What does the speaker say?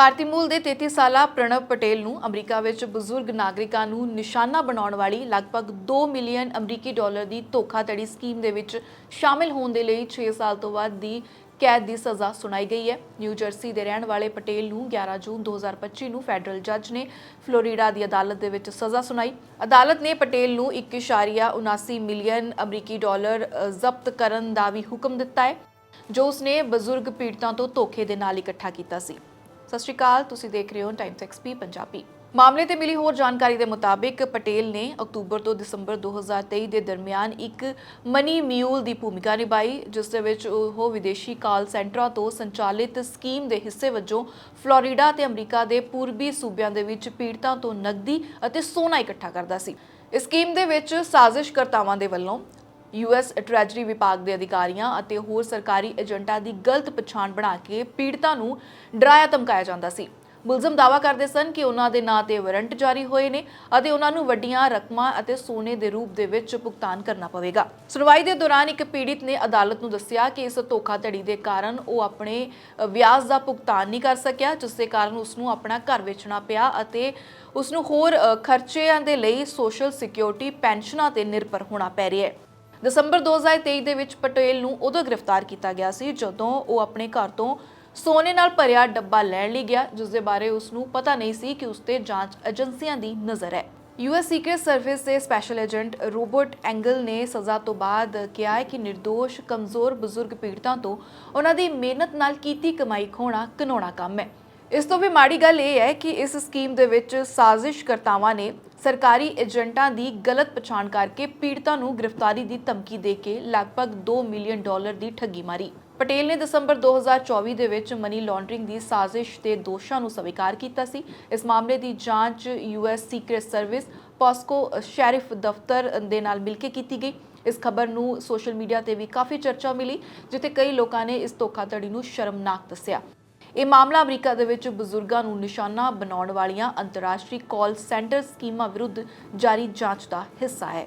ਭਾਰਤੀ ਮੂਲ ਦੇ 33 ਸਾਲਾ ਪ੍ਰਣਵ ਪਟੇਲ ਨੂੰ ਅਮਰੀਕਾ ਵਿੱਚ ਬਜ਼ੁਰਗ ਨਾਗਰਿਕਾਂ ਨੂੰ ਨਿਸ਼ਾਨਾ ਬਣਾਉਣ ਵਾਲੀ ਲਗਭਗ 2 ਮਿਲੀਅਨ ਅਮਰੀਕੀ ਡਾਲਰ ਦੀ ਧੋਖਾਧੜੀ ਸਕੀਮ ਦੇ ਵਿੱਚ ਸ਼ਾਮਿਲ ਹੋਣ ਦੇ ਲਈ 6 ਸਾਲ ਤੋਂ ਵੱਧ ਦੀ ਕੈਦ ਦੀ ਸਜ਼ਾ ਸੁਣਾਈ ਗਈ ਹੈ। ਨਿਊ ਜਰਸੀ ਦੇ ਰਹਿਣ ਵਾਲੇ ਪਟੇਲ ਨੂੰ 11 ਜੂਨ 2025 ਨੂੰ ਫੈਡਰਲ ਜੱਜ ਨੇ ਫਲੋਰੀਡਾ ਦੀ ਅਦਾਲਤ ਦੇ ਵਿੱਚ ਸਜ਼ਾ ਸੁਣਾਈ। ਅਦਾਲਤ ਨੇ ਪਟੇਲ ਨੂੰ 1.79 ਮਿਲੀਅਨ ਅਮਰੀਕੀ ਡਾਲਰ ਜ਼ਬਤ ਕਰਨ ਦਾ ਵੀ ਹੁਕਮ ਦਿੱਤਾ ਹੈ, ਜੋ ਉਸਨੇ ਬਜ਼ੁਰਗ ਪੀੜਤਾਂ ਤੋਂ ਧੋਖੇ ਦੇ ਨਾਲ ਇਕੱਠਾ ਕੀਤਾ ਸੀ। ਸਤਿ ਸ਼੍ਰੀ ਅਕਾਲ, ਤੁਸੀਂ ਦੇਖ ਰਹੇ ਹੋ ਟਾਈਮਸ ਐਕਸਪੀ ਪੰਜਾਬੀ। ਮਾਮਲੇ ਤੇ ਮਿਲੀ ਹੋਰ ਜਾਣਕਾਰੀ ਦੇ ਮੁਤਾਬਿਕ ਪਟੇਲ ਨੇ ਅਕਤੂਬਰ ਤੋਂ ਦਸੰਬਰ 2023 ਦੇ ਦਰਮਿਆਨ ਇੱਕ ਮਨੀ ਮਿਊਲ ਦੀ ਭੂਮਿਕਾ ਨਿਭਾਈ, ਜਿਸ ਦੇ ਵਿੱਚ ਉਹ ਵਿਦੇਸ਼ੀ ਕਾਲ ਸੈਂਟਰਾਂ ਤੋਂ ਸੰਚਾਲਿਤ ਸਕੀਮ ਦੇ ਹਿੱਸੇ ਵਜੋਂ ਫਲੋਰੀਡਾ ਤੇ ਅਮਰੀਕਾ ਦੇ ਪੂਰਬੀ ਸੂਬਿਆਂ ਦੇ ਵਿੱਚ ਪੀੜਤਾਂ ਤੋਂ ਨਕਦੀ ਅਤੇ ਸੋਨਾ ਇਕੱਠਾ ਕਰਦਾ ਸੀ। ਇਸ ਸਕੀਮ ਦੇ ਵਿੱਚ ਸਾਜ਼ਿਸ਼ਕਰਤਾਵਾਂ ਦੇ ਵੱਲੋਂ ਯੂਐਸ ਟ੍ਰੈਜਰੀ ਵਿਭਾਗ ਦੇ ਅਧਿਕਾਰੀਆਂ ਅਤੇ ਹੋਰ ਸਰਕਾਰੀ ਏਜੰਟਾਂ ਦੀ ਗਲਤ ਪਛਾਣ ਬਣਾ ਕੇ ਪੀੜਤਾਂ ਨੂੰ ਡਰਾਇਆ ਧਮਕਾਇਆ ਜਾਂਦਾ ਸੀ। ਮੁਲਜ਼ਮ ਦਾਵਾ ਕਰਦੇ ਸਨ ਕਿ ਉਹਨਾਂ ਦੇ ਨਾਂ ਤੇ ਵਾਰੰਟ ਜਾਰੀ ਹੋਏ ਨੇ ਅਤੇ ਉਹਨਾਂ ਨੂੰ ਵੱਡੀਆਂ ਰਕਮਾਂ ਅਤੇ ਸੋਨੇ ਦੇ ਰੂਪ ਦੇ ਵਿੱਚ ਭੁਗਤਾਨ ਕਰਨਾ ਪਵੇਗਾ। ਸੁਣਵਾਈ ਦੇ ਦੌਰਾਨ ਇੱਕ ਪੀੜਿਤ ਨੇ ਅਦਾਲਤ ਨੂੰ ਦੱਸਿਆ ਕਿ ਇਸ ਧੋਖਾਧੜੀ ਦੇ ਕਾਰਨ ਉਹ ਆਪਣੇ ਵਿਆਜ ਦਾ ਭੁਗਤਾਨ ਨਹੀਂ ਕਰ ਸਕਿਆ, ਜਿਸ ਦੇ ਕਾਰਨ ਉਸ ਨੂੰ ਆਪਣਾ ਘਰ ਵੇਚਣਾ ਪਿਆ ਅਤੇ ਉਸ ਨੂੰ ਹੋਰ ਖਰਚਿਆਂ ਦੇ ਲਈ ਸੋਸ਼ਲ ਸਿਕਿਉਰਿਟੀ ਪੈਨਸ਼ਨਾਂ ਤੇ ਨਿਰਭਰ ਹੋਣਾ ਪੈ ਰਿਹਾ ਹੈ। ਦਸੰਬਰ 2023 ਦੇ ਵਿੱਚ ਪਟੇਲ ਨੂੰ ਉਦੋਂ ਗ੍ਰਿਫਤਾਰ ਕੀਤਾ ਗਿਆ ਸੀ ਜਦੋਂ ਉਹ ਆਪਣੇ ਘਰ ਤੋਂ ਸੋਨੇ ਨਾਲ ਭਰਿਆ ਡੱਬਾ ਲੈਣ ਲਈ ਗਿਆ, ਜਿਸ ਦੇ ਬਾਰੇ ਉਸ ਨੂੰ ਪਤਾ ਨਹੀਂ ਸੀ ਕਿ ਉਸ ਤੇ ਜਾਂਚ ਏਜੰਸੀਆਂ ਦੀ ਨਜ਼ਰ ਹੈ। ਯੂਐਸ ਸੀਕ੍ਰੀਟ ਸਰਵਿਸ ਦੇ ਸਪੈਸ਼ਲ ਏਜੰਟ ਰੋਬਰਟ ਐਂਗਲ ਨੇ ਸਜ਼ਾ ਤੋਂ ਬਾਅਦ ਕਿਹਾ ਹੈ ਕਿ ਨਿਰਦੋਸ਼, ਕਮਜ਼ੋਰ, ਬਜ਼ੁਰਗ ਪੀੜਤਾਂ ਤੋਂ ਉਹਨਾਂ ਦੀ ਮਿਹਨਤ ਨਾਲ ਕੀਤੀ ਕਮਾਈ ਖੋਣਾ ਕਨੋਣਾ ਕੰਮ ਹੈ। ਇਸ ਤੋਂ ਵੀ ਮਾੜੀ ਗੱਲ ਇਹ ਹੈ ਕਿ ਇਸ ਸਕੀਮ ਦੇ ਵਿੱਚ ਸਾਜ਼ਿਸ਼ਕਰਤਾਵਾਂ ਨੇ ਸਰਕਾਰੀ ਏਜੰਟਾਂ ਦੀ ਗਲਤ ਪਛਾਣ ਕਰਕੇ ਪੀੜਤਾਂ ਨੂੰ ਗ੍ਰਿਫਤਾਰੀ ਦੀ ਧਮਕੀ ਦੇ ਕੇ ਲਗਭਗ 2 ਮਿਲੀਅਨ ਡਾਲਰ ਦੀ ਠੱਗੀ ਮਾਰੀ। ਪਟੇਲ ਨੇ ਦਸੰਬਰ 2024 ਦੇ ਵਿੱਚ ਮਨੀ ਲਾਂਡਰਿੰਗ ਦੀ ਸਾਜ਼ਿਸ਼ ਦੇ ਦੋਸ਼ਾਂ ਨੂੰ ਸਵੀਕਾਰ ਕੀਤਾ ਸੀ। ਇਸ ਮਾਮਲੇ ਦੀ ਜਾਂਚ US secret service Pasco sheriff ਦਫ਼ਤਰ ਦੇ ਨਾਲ ਮਿਲ ਕੇ ਕੀਤੀ ਗਈ। ਇਸ ਖਬਰ ਨੂੰ ਸੋਸ਼ਲ ਮੀਡੀਆ ਤੇ ਵੀ ਕਾਫੀ ਚਰਚਾ ਮਿਲੀ, ਜਿੱਥੇ ਕਈ ਲੋਕਾਂ ਨੇ ਇਸ ਧੋਖਾਧੜੀ ਨੂੰ ਸ਼ਰਮਨਾਕ ਦੱਸਿਆ। ਇਹ ਮਾਮਲਾ ਅਮਰੀਕਾ ਦੇ ਵਿੱਚ ਬਜ਼ੁਰਗਾਂ ਨੂੰ ਨਿਸ਼ਾਨਾ ਬਣਾਉਣ ਵਾਲੀਆਂ ਅੰਤਰਰਾਸ਼ਟਰੀ ਕਾਲ ਸੈਂਟਰ ਸਕੀਮਾਂ ਵਿਰੁੱਧ ਜਾਰੀ ਜਾਂਚ ਦਾ ਹਿੱਸਾ ਹੈ।